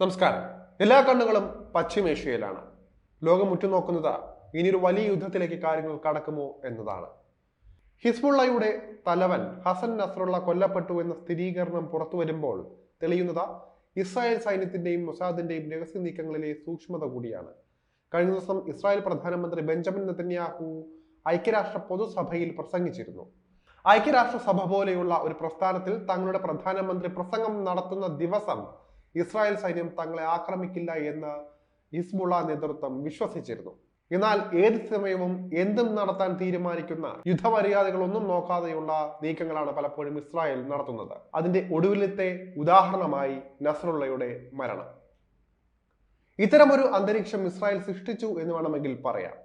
നമസ്കാരം. എല്ലാ കണ്ണുകളും പശ്ചിമേഷ്യയിലാണ്. ലോകം ഉറ്റുനോക്കുന്നത്. ഇനിയൊരു വലിയ യുദ്ധത്തിലേക്ക് കാര്യങ്ങൾ കടക്കുമോ എന്നതാണ്. ഹിസ്ബുള്ളയുടെ തലവൻ ഹസൻ നസ്രുള്ള കൊല്ലപ്പെട്ടു എന്ന സ്ഥിരീകരണം പുറത്തു വരുമ്പോൾ തെളിയുന്നത് ഇസ്രായേൽ സൈന്യത്തിന്റെയും മൊസാദിന്റെയും രഹസ്യ നീക്കങ്ങളിലെ സൂക്ഷ്മത കൂടിയാണ്. കഴിഞ്ഞ ദിവസം ഇസ്രായേൽ പ്രധാനമന്ത്രി ബെഞ്ചമിൻ നെതന്യാഹു ഐക്യരാഷ്ട്ര പൊതുസഭയിൽ പ്രസംഗിച്ചിരുന്നു. ഐക്യരാഷ്ട്രസഭ പോലെയുള്ള ഒരു പ്രസ്ഥാനത്തിൽ തങ്ങളുടെ പ്രധാനമന്ത്രി പ്രസംഗം നടത്തുന്ന ദിവസം ഇസ്രായേൽ സൈന്യം തങ്ങളെ ആക്രമിക്കില്ല എന്ന് ഹിസ്ബുള്ള നേതൃത്വം വിശ്വസിച്ചിരുന്നു. എന്നാൽ ഏത് സമയവും എന്തും നടത്താൻ തീരുമാനിക്കുന്ന യുദ്ധമര്യാദകളൊന്നും നോക്കാതെയുള്ള നീക്കങ്ങളാണ് പലപ്പോഴും ഇസ്രായേൽ നടത്തുന്നത്. അതിന്റെ ഒടുവിലത്തെ ഉദാഹരണമായി നസ്രുള്ളയുടെ മരണം. ഇത്തരമൊരു അന്തരീക്ഷം ഇസ്രായേൽ സൃഷ്ടിച്ചു എന്ന് വേണമെങ്കിൽ പറയാം.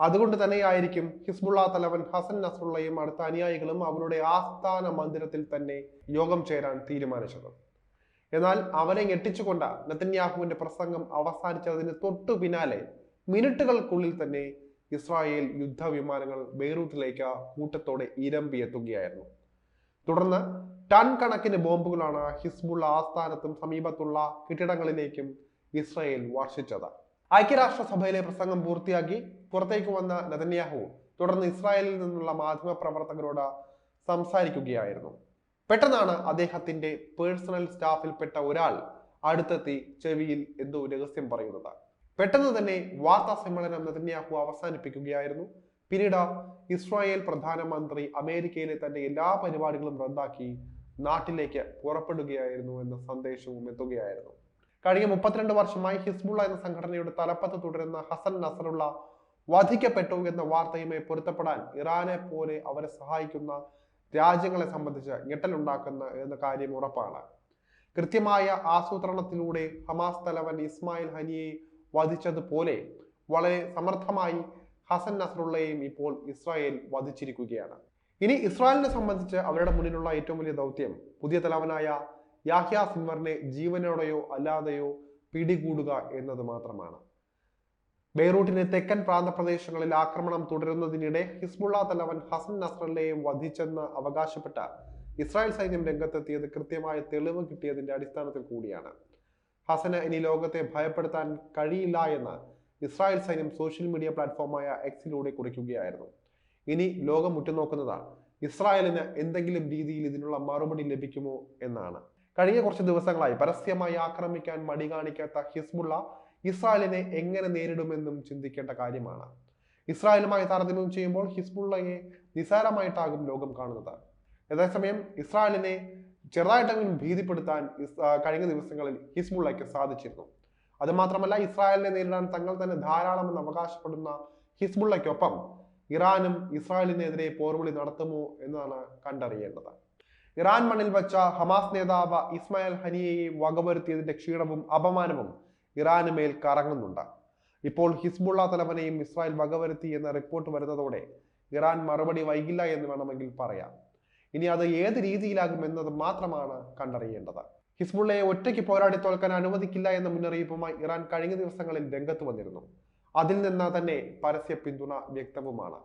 അതുകൊണ്ട് തന്നെയായിരിക്കും ഹിസ്ബുള്ള തലവൻ ഹസൻ നസ്രുള്ളയും അടുത്ത അനുയായികളും അവരുടെ ആസ്ഥാന മന്ദിരത്തിൽ തന്നെ യോഗം ചേരാൻ തീരുമാനിച്ചത്. എന്നാൽ അവനെ ഞെട്ടിച്ചുകൊണ്ട് നെതന്യാഹുവിന്റെ പ്രസംഗം അവസാനിച്ചതിന് തൊട്ടു പിന്നാലെ മിനിറ്റുകൾക്കുള്ളിൽ തന്നെ ഇസ്രായേൽ യുദ്ധവിമാനങ്ങൾ ബെയ്റൂട്ടിലേക്ക് കൂട്ടത്തോടെ ഇരമ്പിയെത്തുകയായിരുന്നു. തുടർന്ന് ടൺ കണക്കിന് ബോംബുകളാണ് ഹിസ്ബുള്ള ആസ്ഥാനത്തും സമീപത്തുള്ള കെട്ടിടങ്ങളിലേക്കും ഇസ്രായേൽ വർഷിച്ചത്. ഐക്യരാഷ്ട്രസഭയിലെ പ്രസംഗം പൂർത്തിയാക്കി പുറത്തേക്ക് വന്ന നെതന്യാഹു തുടർന്ന് ഇസ്രായേലിൽ നിന്നുള്ള മാധ്യമ പ്രവർത്തകരോട് സംസാരിക്കുകയായിരുന്നു. പെട്ടെന്നാണ് അദ്ദേഹത്തിന്റെ പേഴ്സണൽ സ്റ്റാഫിൽപ്പെട്ട ഒരാൾ അടുത്തെത്തി ചെവിയിൽ എന്തോ രഹസ്യം പറയുന്നത്. പെട്ടെന്ന് തന്നെ വാർത്താ സമ്മേളനം നെതന്യാഹു അവസാനിപ്പിക്കുകയായിരുന്നു. പിന്നീട് ഇസ്രായേൽ പ്രധാനമന്ത്രി അമേരിക്കയിലെ തന്റെ എല്ലാ പരിപാടികളും റദ്ദാക്കി നാട്ടിലേക്ക് പുറപ്പെടുകയായിരുന്നു എന്ന സന്ദേശവും എത്തുകയായിരുന്നു. കഴിഞ്ഞ മുപ്പത്തിരണ്ട് വർഷമായി ഹിസ്ബുള്ള എന്ന സംഘടനയുടെ തലപ്പത്ത് തുടരുന്ന ഹസൻ നസറുള്ള വധിക്കപ്പെട്ടു എന്ന വാർത്തയുമായി പൊരുത്തപ്പെടാൻ ഇറാനെ പോലെ അവരെ സഹായിക്കുന്ന രാജ്യങ്ങളെ സംബന്ധിച്ച് ഞെട്ടലുണ്ടാക്കുന്ന എന്ന കാര്യം ഉറപ്പാണ്. കൃത്യമായ ആസൂത്രണത്തിലൂടെ ഹമാസ് തലവൻ ഇസ്മായിൽ ഹനിയെ വധിച്ചതുപോലെ വളരെ സമർത്ഥമായി ഹസൻ നസറുള്ളയെയും ഇപ്പോൾ ഇസ്രായേൽ വധിച്ചിരിക്കുകയാണ്. ഇനി ഇസ്രായേലിനെ സംബന്ധിച്ച് അവരുടെ മുന്നിലുള്ള ഏറ്റവും വലിയ ദൗത്യം പുതിയ തലവനായ യാഹ്യ സിൻവറിനെ ജീവനോടെയോ അല്ലാതെയോ പിടികൂടുക എന്നത് മാത്രമാണ്. ബെയ്റൂട്ടിന്റെ തെക്കൻ പ്രാന്തപ്രദേശങ്ങളിൽ ആക്രമണം തുടരുന്നതിനിടെ ഹിസ്ബുള്ള തലവൻ ഹസൻ നസ്രല്ലയെ വധിച്ചെന്ന് അവകാശപ്പെട്ട ഇസ്രായേൽ സൈന്യം രംഗത്തെത്തിയത് കൃത്യമായ തെളിവ് കിട്ടിയതിന്റെ അടിസ്ഥാനത്തിൽ കൂടിയാണ്. ഹസന് ഇനി ലോകത്തെ ഭയപ്പെടുത്താൻ കഴിയില്ല എന്ന് ഇസ്രായേൽ സൈന്യം സോഷ്യൽ മീഡിയ പ്ലാറ്റ്ഫോമായ എക്സിലൂടെ കുറിക്കുകയായിരുന്നു. ഇനി ലോകം ഉറ്റുനോക്കുന്നതാണ്. ഇസ്രായേലിന് എന്തെങ്കിലും രീതിയിൽ ഇതിനുള്ള മറുപടി ലഭിക്കുമോ എന്നാണ്. കഴിഞ്ഞ കുറച്ച് ദിവസങ്ങളായി പരസ്യമായി ആക്രമിക്കാൻ മടി കാണിക്കാത്ത ഹിസ്ബുള്ള ഇസ്രായേലിനെ എങ്ങനെ നേരിടുമെന്നും ചിന്തിക്കേണ്ട കാര്യമാണ്. ഇസ്രായേലുമായി താരതമ്യം ചെയ്യുമ്പോൾ ഹിസ്ബുള്ളയെ നിസാരമായിട്ടാകും ലോകം കാണുന്നത്. അതേസമയം ഇസ്രായേലിനെ ചെറുതായിട്ടെങ്കിലും ഭീതിപ്പെടുത്താൻ കഴിഞ്ഞ ദിവസങ്ങളിൽ ഹിസ്ബുള്ളയ്ക്ക് സാധിച്ചിരുന്നു. അതുമാത്രമല്ല ഇസ്രായേലിനെ നേരിടാൻ തങ്ങൾ തന്നെ ധാരാളമെന്ന് അവകാശപ്പെടുന്ന ഹിസ്ബുള്ളയ്ക്കൊപ്പം ഇറാനും ഇസ്രായേലിനെതിരെ പോർവിളി നടത്തുമോ എന്നാണ് കണ്ടറിയേണ്ടത്. ഇറാൻ മണ്ണിൽ വച്ച ഹമാസ് നേതാവ് ഇസ്മായിൽ ഹനിയയെ വകവരുത്തിയതിന്റെ ക്ഷീണവും അപമാനവും ഇറാന് മേൽ കറങ്ങുന്നുണ്ട്. ഇപ്പോൾ ഹിസ്ബുള്ള തലവനെയും ഇസ്രായേൽ വകവരുത്തി എന്ന റിപ്പോർട്ട് വരുന്നതോടെ ഇറാൻ മറുപടി വൈകില്ല എന്ന് വേണമെങ്കിൽ പറയാം. ഇനി അത് ഏത് രീതിയിലാകും എന്നത് മാത്രമാണ് കണ്ടറിയേണ്ടത്. ഹിസ്ബുള്ളയെ ഒറ്റയ്ക്ക് പോരാടി തോൽക്കാൻ അനുവദിക്കില്ല എന്ന മുന്നറിയിപ്പുമായി ഇറാൻ കഴിഞ്ഞ ദിവസങ്ങളിൽ രംഗത്ത് വന്നിരുന്നു. അതിൽ നിന്ന് തന്നെ പരസ്യ പിന്തുണ വ്യക്തവുമാണ്.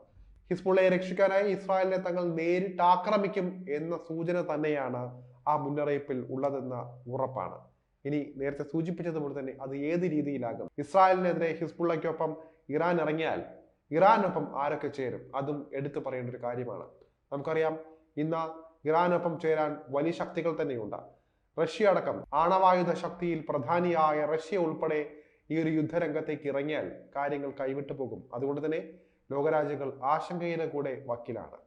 ഹിസ്ബുള്ളയെ രക്ഷിക്കാനായി ഇസ്രായേലിനെ തങ്ങൾ നേരിട്ട് ആക്രമിക്കും എന്ന സൂചന തന്നെയാണ് ആ മുന്നറിയിപ്പിൽ ഉള്ളതെന്ന് ഉറപ്പാണ്. ഇനി നേരത്തെ സൂചിപ്പിച്ചതുപോലെ തന്നെ അത് ഏത് രീതിയിലാകും? ഇസ്രായേലിനെതിരെ ഹിസ്ബുള്ളയ്ക്കൊപ്പം ഇറാൻ ഇറങ്ങിയാൽ ഇറാനൊപ്പം ആരൊക്കെ ചേരും? അതും എടുത്തു പറയേണ്ട ഒരു കാര്യമാണ്. നമുക്കറിയാം ഇന്ന് ഇറാനൊപ്പം ചേരാൻ വലിയ ശക്തികൾ തന്നെയുണ്ട്. റഷ്യ അടക്കം ആണവായുധ ശക്തിയിൽ പ്രധാനിയായ റഷ്യ ഉൾപ്പെടെ ഈ ഒരു യുദ്ധരംഗത്തേക്ക് ഇറങ്ങിയാൽ കാര്യങ്ങൾ കൈവിട്ടു പോകും. അതുകൊണ്ട് തന്നെ ലോകരാജ്യങ്ങൾ ആശങ്കയുടെ കൂടെ വക്കിലാണ്.